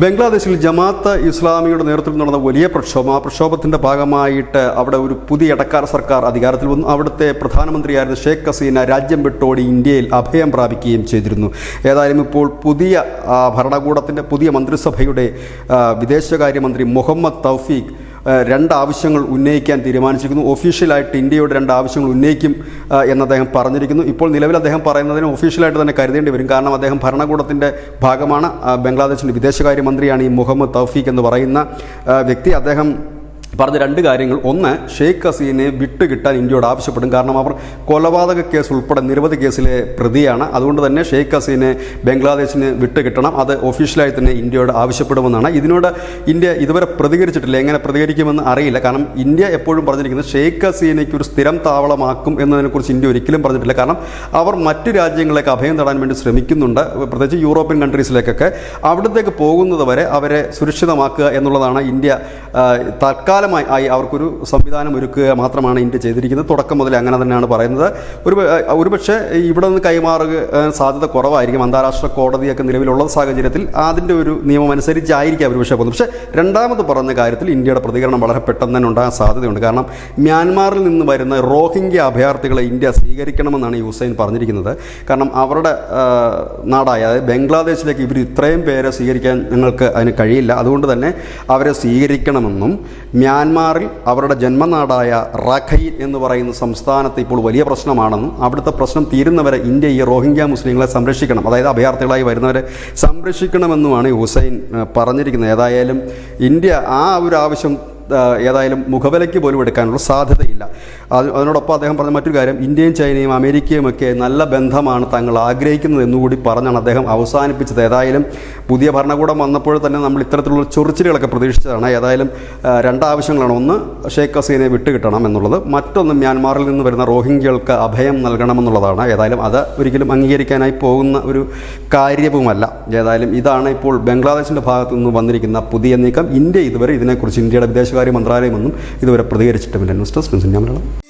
ബംഗ്ലാദേശിൽ ജമാഅത്ത് ഇസ്ലാമിയുടെ നേതൃത്വത്തിൽ നടന്ന വലിയ പ്രക്ഷോഭം. ആ പ്രക്ഷോഭത്തിന്റെ ഭാഗമായിട്ട് അവിടെ ഒരു പുതിയ ഇടക്കാർ സർക്കാർ അധികാരത്തിൽ വന്നു. അവിടുത്തെ പ്രധാനമന്ത്രിയായിരുന്ന ഷേഖ് ഹസീന രാജ്യം വിട്ടോടി ഇന്ത്യയിൽ അഭയം പ്രാപിക്കുകയും ചെയ്തിരുന്നു. ഏതായാലും ഇപ്പോൾ പുതിയ ഭരണകൂടത്തിന്റെ പുതിയ മന്ത്രിസഭയുടെ വിദേശകാര്യമന്ത്രി മുഹമ്മദ് തൗഫീഖ് രണ്ട് ആവശ്യങ്ങൾ ഉന്നയിക്കാൻ തീരുമാനിച്ചിരിക്കുന്നു. ഒഫീഷ്യലായിട്ട് ഇന്ത്യയുടെ രണ്ട് ആവശ്യങ്ങൾ ഉന്നയിക്കും എന്ന് അദ്ദേഹം പറഞ്ഞിരിക്കുന്നു. ഇപ്പോൾ നിലവിൽ അദ്ദേഹം പറയുന്നതിന് ഒഫീഷ്യലായിട്ട് തന്നെ കരുതേണ്ടി വരും. കാരണം അദ്ദേഹം ഭരണകൂടത്തിന്റെ ഭാഗമാണ്. ബംഗ്ലാദേശിന്റെ വിദേശകാര്യമന്ത്രിയാണ് ഈ മുഹമ്മദ് തൗഫീഖ് എന്ന് പറയുന്ന വ്യക്തി. അദ്ദേഹം പറഞ്ഞ രണ്ട് കാര്യങ്ങൾ. ഒന്ന് ഷെയ്ഖ് ഹസീനെ വിട്ടുകിട്ടാൻ ഇന്ത്യയോട് ആവശ്യപ്പെടും. കാരണം അവർ കൊലപാതക കേസ് ഉൾപ്പെടെ നിരവധി കേസിലെ പ്രതിയാണ്. അതുകൊണ്ട് തന്നെ ഷെയ്ഖ് ഹസീനെ ബംഗ്ലാദേശിന് വിട്ടുകിട്ടണം. അത് ഒഫീഷ്യലായി തന്നെ ഇന്ത്യയോട് ആവശ്യപ്പെടുമെന്നാണ്. ഇതിനോട് ഇന്ത്യ ഇതുവരെ പ്രതികരിച്ചിട്ടില്ല. എങ്ങനെ പ്രതികരിക്കുമെന്ന് അറിയില്ല. കാരണം ഇന്ത്യ എപ്പോഴും പറഞ്ഞിരിക്കുന്നത് ഷെയ്ഖ് ഹസീനയ്ക്ക് ഒരു സ്ഥിരം താവളമാക്കും എന്നതിനെക്കുറിച്ച് ഇന്ത്യ ഒരിക്കലും പറഞ്ഞിട്ടില്ല. കാരണം അവർ മറ്റ് രാജ്യങ്ങളിലേക്ക് അഭയം തേടാൻ വേണ്ടി ശ്രമിക്കുന്നുണ്ട്. പ്രത്യേകിച്ച് യൂറോപ്യൻ കൺട്രീസിലേക്കൊക്കെ. അവിടത്തേക്ക് പോകുന്നത് വരെ അവരെ സുരക്ഷിതമാക്കുക എന്നുള്ളതാണ് ഇന്ത്യ ആ, തൽക്കാലമായി ആയി അവർക്കൊരു സംവിധാനം ഒരുക്കുക മാത്രമാണ് ഇന്ത്യ ചെയ്തിരിക്കുന്നത്. തുടക്കം മുതൽ അങ്ങനെ തന്നെയാണ് പറയുന്നത്. ഒരു ഒരുപക്ഷെ ഇവിടെ നിന്ന് കൈമാറുക സാധ്യത കുറവായിരിക്കും. അന്താരാഷ്ട്ര കോടതിയൊക്കെ നിലവിലുള്ള സാഹചര്യത്തിൽ അതിന്റെ ഒരു നിയമം അനുസരിച്ചായിരിക്കും അവർ പക്ഷേ പോകുന്നത്. പക്ഷേ രണ്ടാമത് പറഞ്ഞ കാര്യത്തിൽ ഇന്ത്യയുടെ പ്രതികരണം വളരെ പെട്ടെന്ന് തന്നെ ഉണ്ടാകാൻ സാധ്യതയുണ്ട്. കാരണം മ്യാൻമാറിൽ നിന്ന് വരുന്ന റോഹിംഗ്യ അഭയാർത്ഥികളെ ഇന്ത്യ സ്വീകരിക്കണമെന്നാണ് ഈ ഹുസൈൻ പറഞ്ഞിരിക്കുന്നത്. കാരണം അവരുടെ നാടായ ബംഗ്ലാദേശിലേക്ക് ഇവർ ഇത്രയും പേരെ സ്വീകരിക്കാൻ ഞങ്ങൾക്ക് അതിന് കഴിയില്ല. അതുകൊണ്ട് തന്നെ അവരെ സ്വീകരിക്കണമെന്നും മ്യാൻമാറിൽ അവരുടെ ജന്മനാടായ റഖൈൻ എന്ന് പറയുന്ന സംസ്ഥാനത്ത് ഇപ്പോൾ വലിയ പ്രശ്നമാണെന്നും അവിടുത്തെ പ്രശ്നം തീരുന്നവരെ ഇന്ത്യ ഈ റോഹിംഗ്യ മുസ്ലിങ്ങളെ സംരക്ഷിക്കണം അതായത് അഭയാർത്ഥികളായി വരുന്നവരെ സംരക്ഷിക്കണമെന്നുമാണ് ഹുസൈൻ പറഞ്ഞിരിക്കുന്നത്. ഏതായാലും ഇന്ത്യ ആ ഒരു ആവശ്യം ഏതായാലും മുഖവിലയ്ക്ക് പോലും എടുക്കാനുള്ള സാധ്യതയില്ല. അത് അതിനോടൊപ്പം അദ്ദേഹം പറഞ്ഞ മറ്റൊരു കാര്യം ഇന്ത്യയും ചൈനയും അമേരിക്കയും ഒക്കെ നല്ല ബന്ധമാണ് തങ്ങൾ ആഗ്രഹിക്കുന്നത് എന്നുകൂടി പറഞ്ഞാണ് അദ്ദേഹം അവസാനിപ്പിച്ചത്. ഏതായാലും പുതിയ ഭരണകൂടം വന്നപ്പോൾ തന്നെ നമ്മൾ ഇത്തരത്തിലുള്ള ചൊറിച്ചിലുകളൊക്കെ പ്രതീക്ഷിച്ചതാണ്. ഏതായാലും രണ്ടാവശ്യങ്ങളാണ് ഒന്ന് ഷെയ്ഖ് ഹസീനെ വിട്ടുകിട്ടണം എന്നുള്ളത്. മറ്റൊന്ന് മ്യാൻമാറിൽ നിന്ന് വരുന്ന റോഹിംഗ്യകൾക്ക് അഭയം നൽകണമെന്നുള്ളതാണ്. ഏതായാലും അത് ഒരിക്കലും അംഗീകരിക്കാനായി പോകുന്ന ഒരു കാര്യവുമല്ല. ഏതായാലും ഇതാണ് ഇപ്പോൾ ബംഗ്ലാദേശിന്റെ ഭാഗത്തു നിന്ന് വന്നിരിക്കുന്ന പുതിയ നീക്കം. ഇന്ത്യ ഇതുവരെ ഇതിനെക്കുറിച്ച് ഇന്ത്യയുടെ വിദേശകാര്യ മന്ത്രാലയമൊന്നും ഇതുവരെ പ്രതികരിച്ചിട്ടുമില്ല. ന്യൂസ് ഡെസ്ക് ഞാൻ